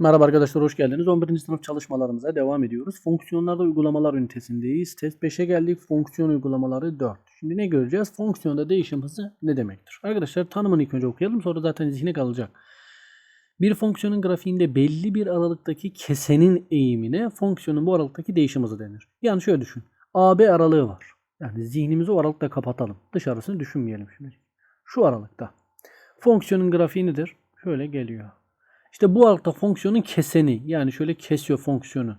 Merhaba arkadaşlar hoş geldiniz. 11. sınıf çalışmalarımıza devam ediyoruz. Fonksiyonlarda uygulamalar ünitesindeyiz. Test 5'e geldik. Fonksiyon uygulamaları 4. Şimdi ne göreceğiz? Fonksiyonda değişim hızı ne demektir? Arkadaşlar tanımını ilk önce okuyalım sonra zaten zihne kalacak. Bir fonksiyonun grafiğinde belli bir aralıktaki kesenin eğimine fonksiyonun bu aralıktaki değişim hızı denir. Yani şöyle düşün. AB aralığı var. Yani zihnimizi o aralıkta kapatalım. Dışarısını düşünmeyelim şimdi. Şu aralıkta. Fonksiyonun grafiği nedir? Şöyle geliyor. İşte bu aralıkta fonksiyonun keseni yani şöyle kesiyor fonksiyonu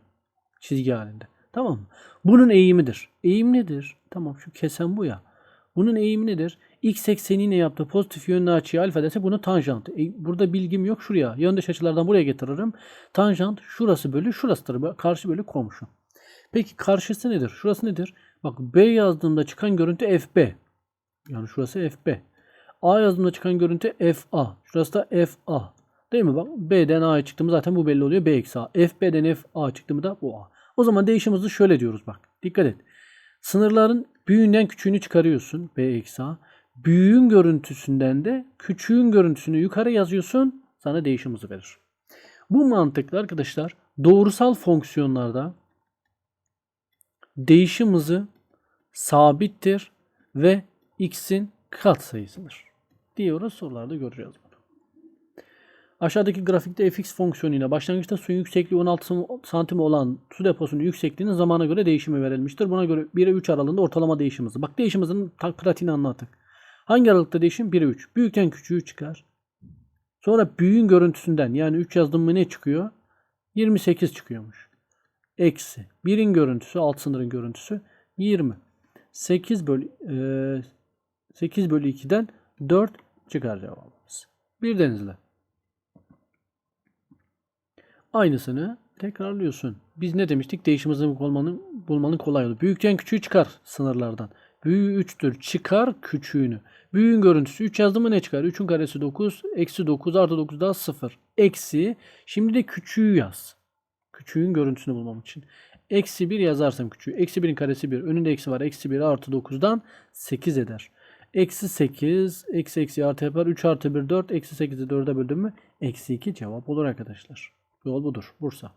çizgi halinde. Tamam mı? Bunun eğimidir. Eğim nedir? Tamam şu kesen bu ya. Bunun eğimi nedir? X ekseni ne yaptı? Pozitif yönlü açıya alfa dese bunu tanjant. E, burada bilgim yok şuraya. Yöndeş açılardan buraya getiririm. Tanjant şurası bölü şurasıdır. Karşı bölü komşu. Peki karşısı nedir? Şurası nedir? Bak B yazdığımda çıkan görüntü FB. Yani şurası FB. A yazdığımda çıkan görüntü FA. Şurası da FA. Değil mi? Bak B'den A'ya çıktı mı zaten bu belli oluyor. B eksi A. FB'den FA çıktı mı da bu A. O zaman değişim hızı şöyle diyoruz bak. Dikkat et. Sınırların büyüğünden küçüğünü çıkarıyorsun. B eksi A. Büyüğün görüntüsünden de küçüğün görüntüsünü yukarı yazıyorsun. Sana değişim hızı verir. Bu mantıkla arkadaşlar doğrusal fonksiyonlarda değişim hızı sabittir ve x'in katsayısıdır. Diyoruz sorularda göreceğiz. Aşağıdaki grafikte fx fonksiyonuyla başlangıçta suyun yüksekliği 16 santim olan su deposunun yüksekliğinin zamana göre değişimi verilmiştir. Buna göre 1'e 3 aralığında ortalama değişim. Bak değişim hızının pratiğini anlattık. Hangi aralıkta değişim? 1'e 3. Büyükten küçüğü çıkar. Sonra büyüğün görüntüsünden yani 3 yazdım mı ne çıkıyor? 28 çıkıyormuş. Eksi. 1'in görüntüsü alt sınırın görüntüsü 20. 8 bölü eee 8 bölü 2'den 4 çıkar cevabımız. Bir denizle. Aynısını tekrarlıyorsun. Biz ne demiştik? Değişim hızını bulmanın, bulmanın kolay yolu. Büyükten küçüğü çıkar sınırlardan. Büyüğü 3'tür. Çıkar küçüğünü. Büyüğün görüntüsü 3 yazdı mı ne çıkar? 3'ün karesi 9. Eksi 9 artı 9 daha 0. Eksi. Şimdi de küçüğü yaz. Küçüğün görüntüsünü bulmam için. Eksi 1 yazarsam küçüğü. Eksi 1'in karesi 1. Önünde eksi var. Eksi 1 artı 9'dan 8 eder. Eksi 8. Eksi eksi artı yapar. 3 artı 1 4. Eksi 8'i 4'e böldüm mü? Eksi 2 cevap olur arkadaşlar. Yol budur. Bursa.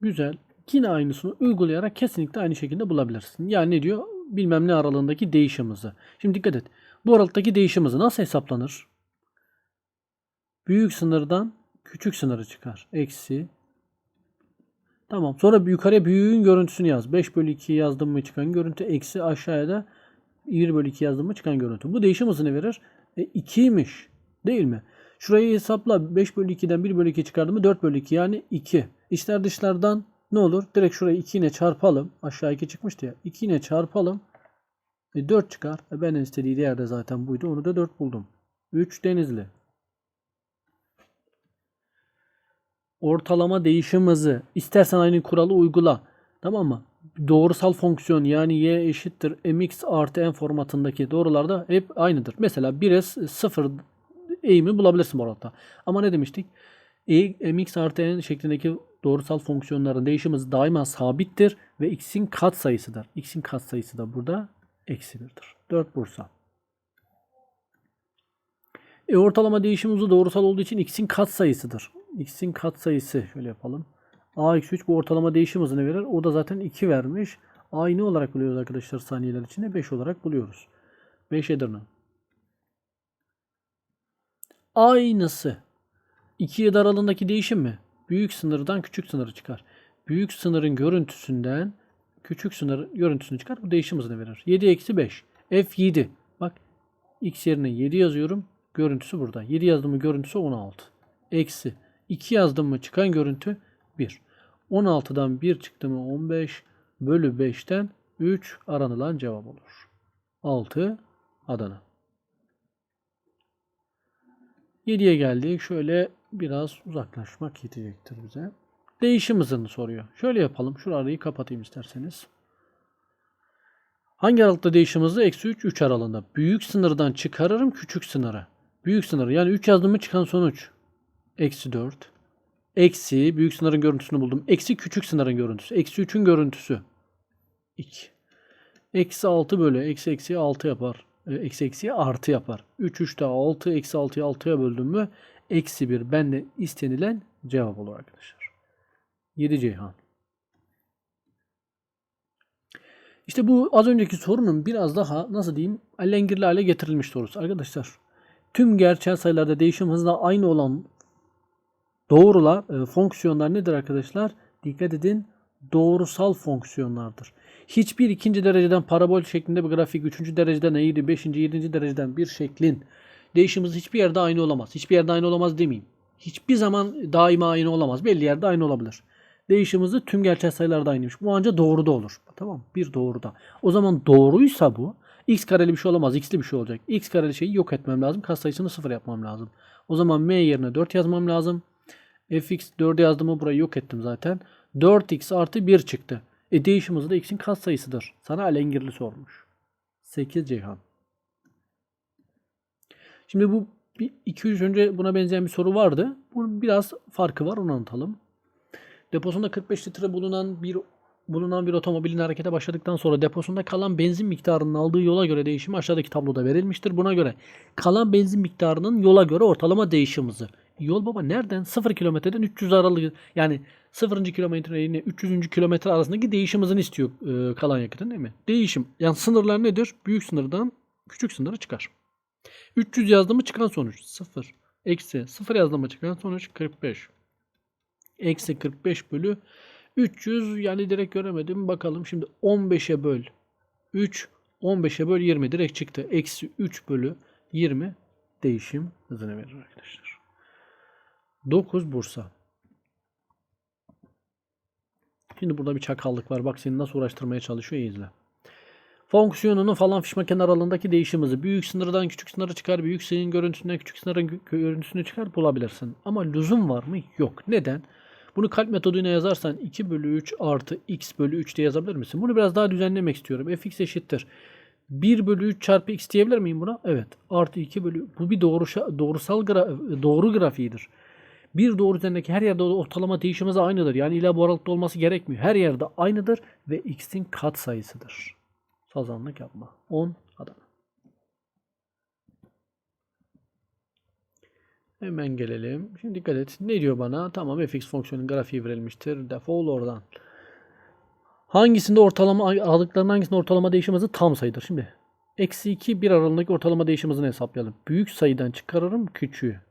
Güzel. Yine aynısını uygulayarak kesinlikle aynı şekilde bulabilirsin. Yani ne diyor? Bilmem ne aralığındaki değişim hızı. Şimdi dikkat et. Bu aralıktaki değişim hızı nasıl hesaplanır? Büyük sınırdan küçük sınırı çıkar. Eksi. Tamam. Sonra yukarıya büyüğün görüntüsünü yaz. 5 bölü 2 yazdım mı çıkan görüntü. Eksi aşağıya da 1 bölü 2 yazdım mı çıkan görüntü. Bu değişim hızını verir. E, 2'ymiş. Değil mi? Şurayı hesapla. 5 bölü 2'den 1 bölü 2 çıkardım mı 4 bölü 2 yani 2. İçler dışlardan ne olur? Direkt şurayı 2 ile çarpalım. Aşağı 2 çıkmıştı ya. 2 ile çarpalım. E 4 çıkar. E benim istediği yerde zaten buydu. Onu da 4 buldum. 3 denizli. Ortalama değişim hızı. İstersen aynı kuralı uygula. Tamam mı? Doğrusal fonksiyon yani y eşittir mx artı n formatındaki doğrularda hep aynıdır. Mesela 1'e 0 eğimi bulabilirsin bu arada. Ama ne demiştik? E, mx artı n şeklindeki doğrusal fonksiyonların değişim daima sabittir ve x'in katsayısıdır. x'in katsayısı da burada eksi 1'dir. 4 Bursa. E, ortalama değişim hızı doğrusal olduğu için x'in katsayısıdır. x'in katsayısı şöyle yapalım. a eksi 3 bu ortalama değişim hızını verir. O da zaten 2 vermiş. a'yı ne olarak buluyoruz arkadaşlar saniyeler içinde? 5 olarak buluyoruz. 5 Edirne. Aynısı. 2 7 aralığındaki değişim mi? Büyük sınırdan küçük sınırı çıkar. Büyük sınırın görüntüsünden küçük sınır görüntüsünü çıkar. Bu değişim hızını verir. 7 eksi 5. F7. Bak x yerine 7 yazıyorum. Görüntüsü burada. 7 yazdım mı görüntüsü 16. Eksi. 2 yazdım mı çıkan görüntü 1. 16'dan 1 çıktı mı 15 bölü 5'ten 3 aranılan cevap olur. 6 Adana. 7'ye geldik. Şöyle biraz uzaklaşmak yetecektir bize. Değişim hızını soruyor. Şöyle yapalım. Şurayı kapatayım isterseniz. Hangi aralıkta değişim hızı? Eksi 3, 3 aralığında. Büyük sınırdan çıkarırım küçük sınırı. Büyük sınır yani 3 yazdığımı çıkan sonuç. Eksi 4. Eksi büyük sınırın görüntüsünü buldum. Eksi küçük sınırın görüntüsü. Eksi 3'ün görüntüsü. 2. Eksi 6 bölü eksi eksi 6 yapar. E, eksi eksiye artı yapar. 3 3 daha 6 eksi 6'yı 6'ya böldüm mü eksi 1 benden istenilen cevap olur arkadaşlar. 7 Ceyhan. İşte bu az önceki sorunun biraz daha nasıl diyeyim allengirli hale getirilmiş sorusu. Arkadaşlar tüm gerçel sayılarda değişim hızla aynı olan doğrular, e, fonksiyonlar nedir arkadaşlar? Dikkat edin doğrusal fonksiyonlardır. Hiçbir ikinci dereceden parabol şeklinde bir grafik, üçüncü dereceden eğri, beşinci, yedinci dereceden bir şeklin değişim hızı hiçbir yerde aynı olamaz. Hiçbir yerde aynı olamaz demeyeyim. Hiçbir zaman daima aynı olamaz. Belli yerde aynı olabilir. Değişim hızı tüm gerçel sayılarda aynıymış. Bu ancak doğruda olur. Tamam? Bir doğruda. O zaman doğruysa bu x kareli bir şey olamaz. x'li bir şey olacak. x kareli şeyi yok etmem lazım. Katsayısını sıfır yapmam lazım. O zaman m yerine 4 yazmam lazım. fx 4'e yazdım mı burayı yok ettim zaten. 4x artı 1 çıktı. E değişim hızı da x'in katsayısıdır. Sana alengirli sormuş. 8 Ceyhan. Şimdi bu 2-3 önce buna benzeyen bir soru vardı. Bunun biraz farkı var onu anlatalım. Deposunda 45 litre bulunan bir bulunan bir otomobilin harekete başladıktan sonra deposunda kalan benzin miktarının aldığı yola göre değişimi aşağıdaki tabloda verilmiştir. Buna göre kalan benzin miktarının yola göre ortalama değişim hızı. Yol baba nereden? 0 kilometreden 300 aralık yani 0. kilometre ile 300. kilometre arasındaki değişim hızını istiyor e, kalan yakıtın değil mi? Değişim. Yani sınırlar nedir? Büyük sınırdan küçük sınıra çıkar. 300 yazdığımı çıkan sonuç 0. Eksi 0 yazdığımı çıkan sonuç 45. Eksi 45 bölü 300 yani direkt göremedim. Bakalım şimdi 15'e böl 3 15'e böl 20 direkt çıktı. Eksi 3 bölü 20 değişim hızını verir arkadaşlar. 9 Bursa. Şimdi burada bir çakallık var. Bak seni nasıl uğraştırmaya çalışıyor izle. Fonksiyonunun falan fişmaken aralığındaki değişim hızı. Büyük sınırdan küçük sınırı çıkar. Büyük sayının görüntüsünden küçük sınırın gö- görüntüsünü çıkar bulabilirsin. Ama lüzum var mı? Yok. Neden? Bunu kalp metoduyla yazarsan 2 bölü 3 artı x bölü 3 diye yazabilir misin? Bunu biraz daha düzenlemek istiyorum. fx eşittir. 1 bölü 3 çarpı x diyebilir miyim buna? Evet. Artı 2 bölü. Bu bir doğru, doğrusal gra, doğru grafiğidir. Bir doğru üzerindeki her yerde ortalama değişim hızı aynıdır. Yani illa bu aralıkta olması gerekmiyor. Her yerde aynıdır ve x'in kat sayısıdır. Sazanlık yapma. 10 Adana. Hemen gelelim. Şimdi dikkat et. Ne diyor bana? Tamam fx fonksiyonun grafiği verilmiştir. Defol oradan. Hangisinde ortalama aralıkların hangisinde ortalama değişim tam sayıdır? Şimdi eksi 2 bir aralığındaki ortalama değişim hesaplayalım. Büyük sayıdan çıkarırım küçüğü.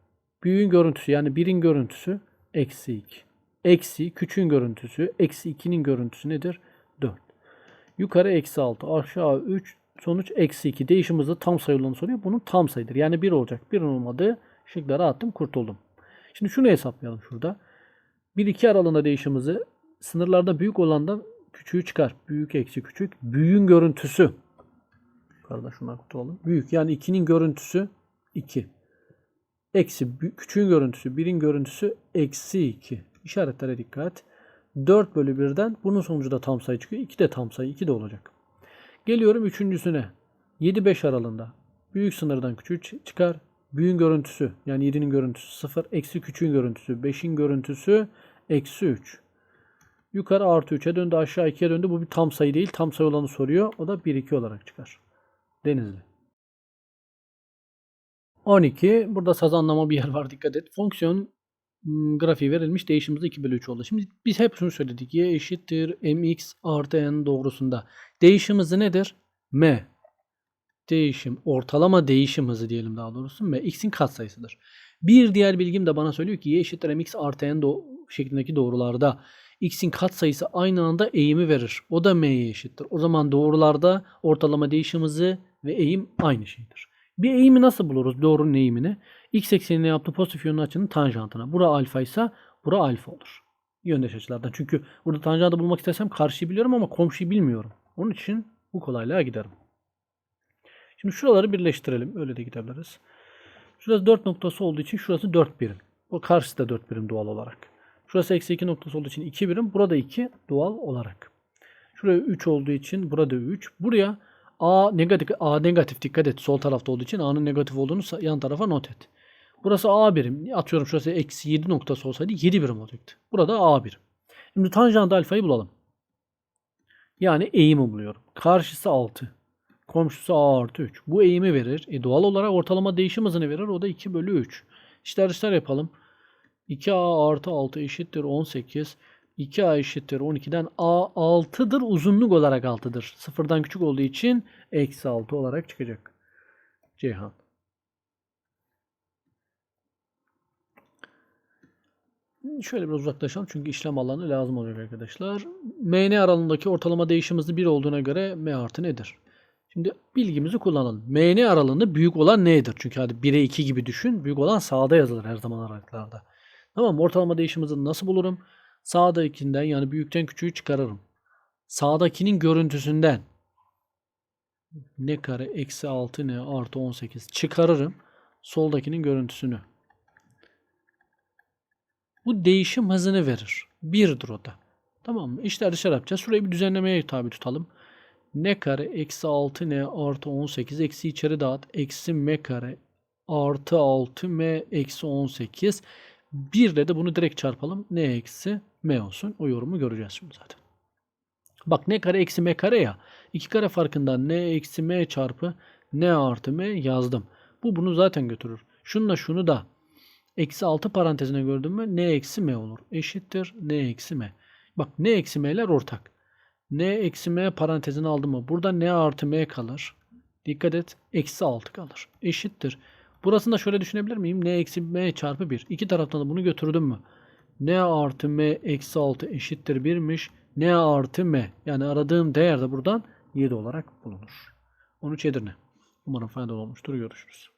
Büyüğün görüntüsü yani birin görüntüsü eksi 2. Eksi küçüğün görüntüsü eksi 2'nin görüntüsü nedir? 4. Yukarı eksi 6 aşağı 3 sonuç eksi 2 değişim hızı tam sayı olanı soruyor. Bunun tam sayıdır. Yani 1 olacak. 1'in olmadığı şıkları attım kurtuldum. Şimdi şunu hesaplayalım şurada. 1-2 aralığında değişim hızı sınırlarda büyük olandan küçüğü çıkar. Büyük eksi küçük. Büyüğün görüntüsü. Yukarıda şuna kurtulalım. Büyük yani 2'nin görüntüsü 2. Eksi küçüğün görüntüsü 1'in görüntüsü eksi 2. İşaretlere dikkat. 4 bölü 1'den bunun sonucu da tam sayı çıkıyor. 2 de tam sayı. 2 de olacak. Geliyorum üçüncüsüne. 7-5 aralığında. Büyük sınırdan küçüğü çıkar. Büyüğün görüntüsü yani 7'nin görüntüsü 0. Eksi küçüğün görüntüsü 5'in görüntüsü eksi 3. Yukarı artı 3'e döndü aşağı 2'ye döndü. Bu bir tam sayı değil. Tam sayı olanı soruyor. O da 1-2 olarak çıkar. Denizli. 12. Burada sazanlama bir yer var dikkat et. Fonksiyon grafiği verilmiş. Değişimimiz 2 bölü 3 oldu. Şimdi biz hep şunu söyledik. Y eşittir mx artı n doğrusunda. Değişim hızı nedir? m. Değişim, ortalama değişim hızı diyelim daha doğrusu. M x'in katsayısıdır. Bir diğer bilgim de bana söylüyor ki y eşittir mx artı n do şeklindeki doğrularda x'in katsayısı aynı anda eğimi verir. O da m'ye eşittir. O zaman doğrularda ortalama değişim hızı ve eğim aynı şeydir. Bir eğimi nasıl buluruz? Doğrunun eğimini. X eksenine yaptığı pozitif yönlü açının tanjantına. Bura alfa ise bura alfa olur. Yöndeş açılardan. Çünkü burada tanjantı bulmak istesem karşıyı biliyorum ama komşuyu bilmiyorum. Onun için bu kolaylığa giderim. Şimdi şuraları birleştirelim. Öyle de gidebiliriz. Şurası 4 noktası olduğu için şurası 4 birim. O karşısı da 4 birim doğal olarak. Şurası eksi 2 noktası olduğu için 2 birim. Burada 2 doğal olarak. Şuraya 3 olduğu için burada 3. Buraya A negatif, A negatif dikkat et. Sol tarafta olduğu için A'nın negatif olduğunu yan tarafa not et. Burası A birim. Atıyorum şurası eksi 7 noktası olsaydı 7 birim olacaktı. Burada A birim. Şimdi tanjant alfayı bulalım. Yani eğimi buluyorum. Karşısı 6. Komşusu A artı 3. Bu eğimi verir. E doğal olarak ortalama değişim hızını verir. O da 2 bölü 3. İşler dışlar yapalım. 2A artı 6 eşittir 18. 2A eşittir 12'den A 6'dır. Uzunluk olarak 6'dır. Sıfırdan küçük olduğu için eksi 6 olarak çıkacak. Ceyhan. Şöyle biraz uzaklaşalım çünkü işlem alanı lazım oluyor arkadaşlar. MN aralığındaki ortalama değişim hızı 1 olduğuna göre M artı nedir? Şimdi bilgimizi kullanalım. MN aralığında büyük olan nedir? Çünkü hadi 1'e 2 gibi düşün. Büyük olan sağda yazılır her zaman aralıklarda. Tamam? Ortalama değişim nasıl bulurum? Sağdakinden yani büyükten küçüğü çıkarırım. Sağdakinin görüntüsünden ne kare eksi 6 ne artı 18 çıkarırım. Soldakinin görüntüsünü. Bu değişim hızını verir. Birdir o da. Tamam mı? İşler dışarı yapacağız. Şurayı bir düzenlemeye tabi tutalım. Ne kare eksi 6 ne artı 18 eksi içeri dağıt. Eksi m kare artı 6 m eksi 18. Bir de de bunu direkt çarpalım. Ne eksi m olsun. O yorumu göreceğiz şimdi zaten. Bak ne kare eksi m kare ya. İki kare farkından ne eksi m çarpı ne artı m yazdım. Bu bunu zaten götürür. Şununla şunu da eksi 6 parantezine gördün mü? Ne eksi m olur. Eşittir ne eksi m. Bak ne eksi m'ler ortak. Ne eksi m parantezine aldım mı? Burada ne artı m kalır. Dikkat et. Eksi 6 kalır. Eşittir. Burasını da şöyle düşünebilir miyim? Ne eksi m çarpı 1. İki taraftan da bunu götürdüm mü? Ne artı m eksi 6 eşittir 1'miş. Ne artı m. Yani aradığım değer de buradan 7 olarak bulunur. 13 Edirne. Umarım faydalı olmuştur. Görüşürüz.